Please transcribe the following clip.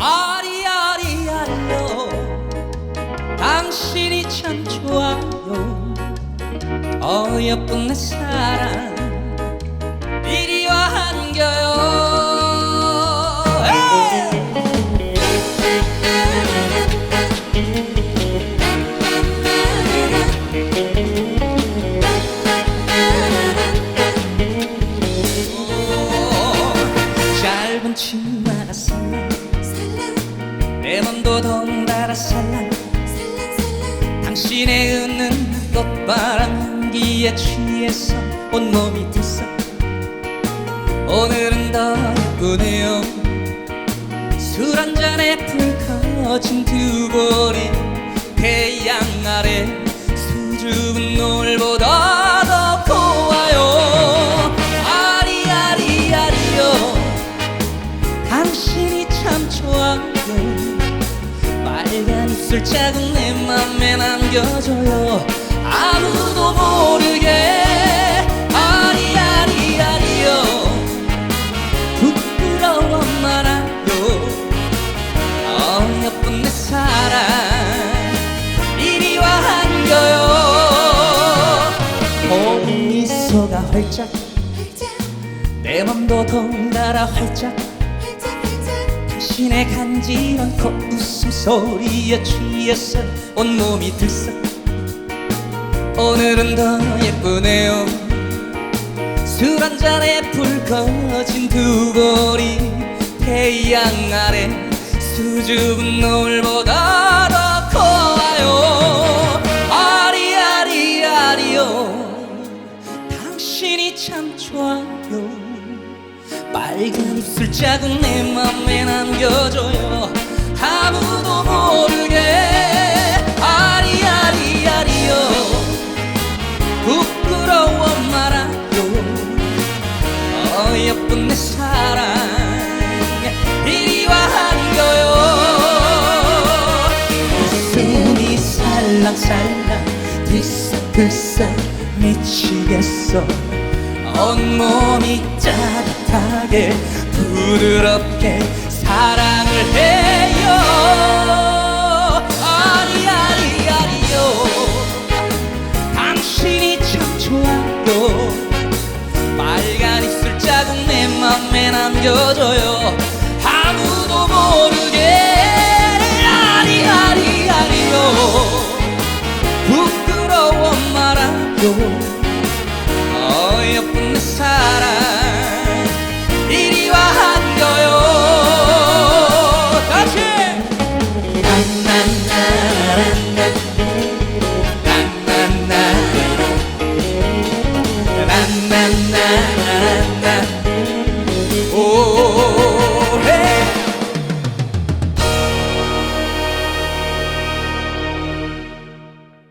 아리아리아리요. 당신이 참 좋아요. 어여쁜 내 사랑 오, 짧은 치마가 살랑. 내 맘도 덩달아 살랑. 당신의 웃는 꽃바람 향기에 취해서 온몸이 들썩 오늘은 더 예쁘네요. 술 한 잔에 불 꺼진 두볼 빨간 입술 자국 내 맘에 남겨줘요. 아무도 모르게 아리아리아리요. 부끄러워 말아요 어여쁜 내 사랑 이리 와 한겨요. 봄 미소가 활짝. 내 맘도 덩달아 활짝 당신의 간지런 코 웃음 소리에 취해서 온몸이 들썩. 오늘은 더 예쁘네요. 술 한 잔에 불 꺼진 두 볼이 태양 아래 수줍은 노을보다 빨간 입술 자국 내 맘에 남겨줘요. 아무도 모르게 아리아리아리요. 부끄러워 말아요. 어여쁜 내 사랑 이리 와 한겨요. 숨이 살랑살랑 들썩들썩 미치겠어 온몸이 짜릿하게 부드럽게 사랑을 해요. 아리 아리 아리요. 당신이 참 좋아요 빨간 입술 자국 내 맘에 남겨줘요. 아무도 모르게 men.